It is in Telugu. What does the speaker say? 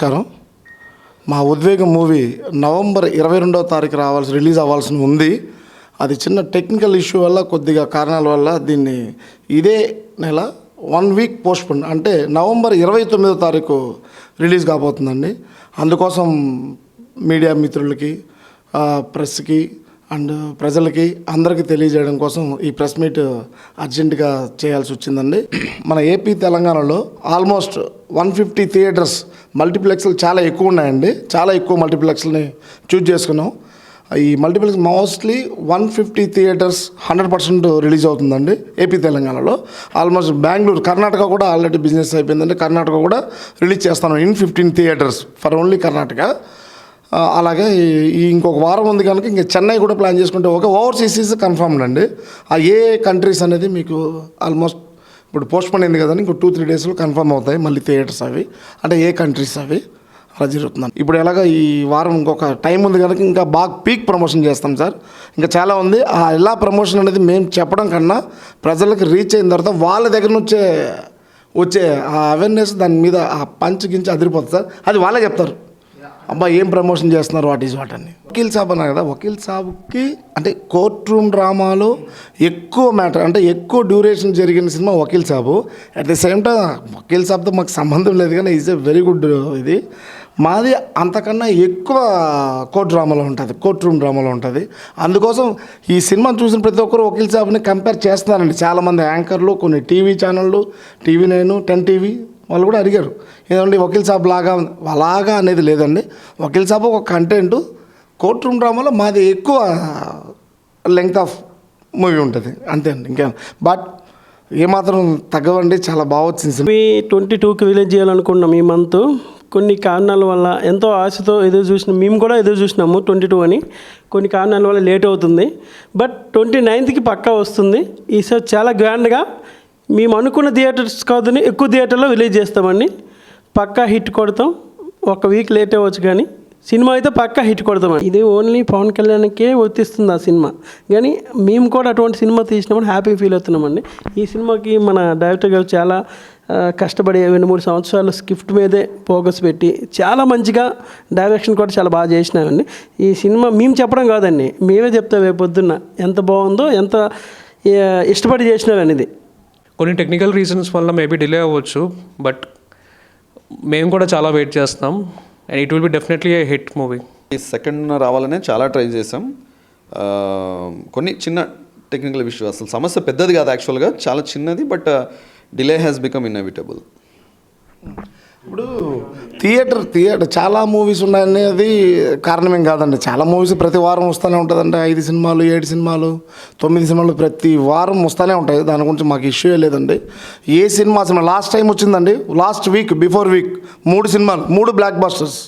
నమస్కారం. మా ఉద్వేగం మూవీ నవంబర్ ఇరవై రెండవ తారీఖు రావాల్సి రిలీజ్ అవ్వాల్సి ఉంది. అది చిన్న టెక్నికల్ ఇష్యూ వల్ల కొద్దిగా కారణాల వల్ల దీన్ని ఇదే నెల వన్ వీక్ పోస్ట్పోన్ అంటే నవంబర్ ఇరవై తొమ్మిదో తారీఖు రిలీజ్ కాబోతుందండి. అందుకోసం మీడియా మిత్రులకి ప్రెస్కి అండ్ ప్రజలకి అందరికీ తెలియజేయడం కోసం ఈ ప్రెస్ మీట్ అర్జెంటుగా చేయాల్సి వచ్చిందండి. మన ఏపీ తెలంగాణలో ఆల్మోస్ట్ వన్ ఫిఫ్టీ థియేటర్స్ మల్టీప్లెక్స్లు చాలా ఎక్కువ ఉన్నాయండి. చాలా ఎక్కువ మల్టీప్లెక్స్ని చూజ్ చేసుకున్నాం. ఈ multiplex mostly one fifty theatres hundred percent release అవుతుందండి ఏపీ తెలంగాణలో. ఆల్మోస్ట్ బెంగళూరు కర్ణాటక కూడా ఆల్రెడీ బిజినెస్ అయిపోయిందండి. కర్ణాటక కూడా రిలీజ్ చేస్తాను in fifteen theatres for only Karnataka. అలాగే ఈ- ఇంకొక వారం ఉంది కనుక ఇంకా చెన్నై కూడా ప్లాన్ చేసుకుంటే ఒక ఓవర్సీస్ ఈజ్ కన్ఫర్మ్డ్ అండి. ఆ ఏ కంట్రీస్ అనేది మీకు ఆల్మోస్ట్ ఇప్పుడు పోస్ట్పోన్ అయింది కదండి. ఇంకో టూ త్రీ డేస్లో కన్ఫర్మ్ అవుతాయి. మళ్ళీ థియేటర్స్ అవి. అంటే ఏ కంట్రీస్ అవి. అలా జరుగుతుందండి. ఇప్పుడు ఎలాగ ఈ వారం ఇంకొక టైం ఉంది కనుక ఇంకా బాగా పీక్ ప్రమోషన్ చేస్తాం సార్. ఇంకా చాలా ఉంది. ఆ ఎలా ప్రమోషన్ అనేది మేము చెప్పడం కన్నా ప్రజలకు రీచ్ అయిన తర్వాత వాళ్ళ దగ్గర నుంచే వచ్చే ఆ అవేర్నెస్ దాని మీద ఆ పంచ్ గించి అదిరిపోతుంది సార్. అది వాళ్ళే చెప్తారు. అబ్బా ఏం ప్రమోషన్ చేస్తున్నారు? వాట్ ఈజ్ వాట్ అని. వకీల్ సాబ్ అన్నారు కదా వకీల్ సాబ్కి అంటే కోర్ట్ రూమ్ డ్రామాలో ఎక్కువ మ్యాటర్ అంటే ఎక్కువ డ్యూరేషన్ జరిగిన cinema Vakeel Saab. At the same time Vakeel సాబ్తో మాకు సంబంధం లేదు కానీ ఈజ్ ఎ వెరీ గుడ్ ఇది. మాది అంతకన్నా ఎక్కువ కోర్ట్ డ్రామాలో ఉంటుంది కోర్ట్ రూమ్ డ్రామాలో ఉంటుంది. అందుకోసం ఈ సినిమా చూసిన ప్రతి ఒక్కరు వకీల్ సాబ్ని కంపేర్ చేస్తున్నారండి. చాలామంది యాంకర్లు కొన్ని టీవీ ఛానళ్ళు టీవీ నైన్ టెన్ టీవీ వాళ్ళు కూడా అడిగారు ఏదండి వకీల్ సాబ్ లాగా అలాగా అనేది లేదండి. వకీల్ సాబ్ ఒక కంటెంట్ కోర్ట్ రూమ్ డ్రామాలో మాది ఎక్కువ లెంగ్త్ ఆఫ్ మూవీ ఉంటుంది. అంతే అండి ఇంకేం. బట్ ఏమాత్రం తగ్గవండి చాలా బాగా వచ్చింది మీ ట్వంటీ టూకి రిలీజ్ చేయాలనుకున్నాం ఈ మంత్. కొన్ని కారణాల వల్ల ఎంతో ఆశతో ఎదురు చూసిన మేము కూడా ఎదురు చూసినాము ట్వంటీ టూ అని. కొన్ని కారణాల వల్ల లేట్ అవుతుంది. బట్ ట్వంటీ నైన్త్కి పక్కా వస్తుంది. ఈసారి చాలా గ్రాండ్గా మేము అనుకున్న థియేటర్స్ కాదని ఎక్కువ థియేటర్లో రిలీజ్ చేస్తామండి. పక్కా హిట్ కొడతాం. ఒక వీక్ లేట్ అవ్వచ్చు కానీ. సినిమా అయితే పక్కా హిట్ కొడతామండి. ఇది ఓన్లీ పవన్ కళ్యాణ్కే వర్తిస్తుంది ఆ సినిమా. కానీ మేము కూడా అటువంటి సినిమా తీసినామని హ్యాపీ ఫీల్ అవుతున్నామండి. ఈ సినిమాకి మన డైరెక్టర్ గారు చాలా కష్టపడి రెండు మూడు సంవత్సరాలు స్క్రిప్ట్ మీదే ఫోకస్ పెట్టి చాలా మంచిగా డైరెక్షన్ కూడా చాలా బాగా చేసినామండి ఈ సినిమా మేము చెప్పడం కాదండి. మేమే చెప్తాం రేపు పొద్దున్న ఎంత బాగుందో ఎంత ఇష్టపడి చేసినారు ఇది కొన్ని టెక్నికల్ రీజన్స్ వల్ల మేబీ డిలే అవ్వచ్చు బట్ మేము కూడా చాలా వెయిట్ చేస్తాం. And it will be definitely a hit movie ఈ సెకండ్ రావాలనే చాలా ట్రై చేసాం కొన్ని చిన్న టెక్నికల్ ఇష్యూ అసలు సమస్య పెద్దది కాదు యాక్చువల్గా చాలా చిన్నది but delay has become inevitable ఇప్పుడు థియేటర్ థియేటర్ చాలా మూవీస్ ఉన్నాయనేది కారణమేం కాదండి. చాలా మూవీస్ ప్రతి వారం వస్తూనే ఉంటుందండి. ఐదు సినిమాలు ఏడు సినిమాలు తొమ్మిది సినిమాలు ప్రతి వారం వస్తూనే ఉంటాయి. దాని గురించి మాకు ఇష్యూ లేదండి. ఏ సినిమా సినిమా లాస్ట్ టైం వచ్చిందండి. లాస్ట్ వీక్ బిఫోర్ వీక్ మూడు సినిమాలు మూడు బ్లాక్ బస్టర్స్.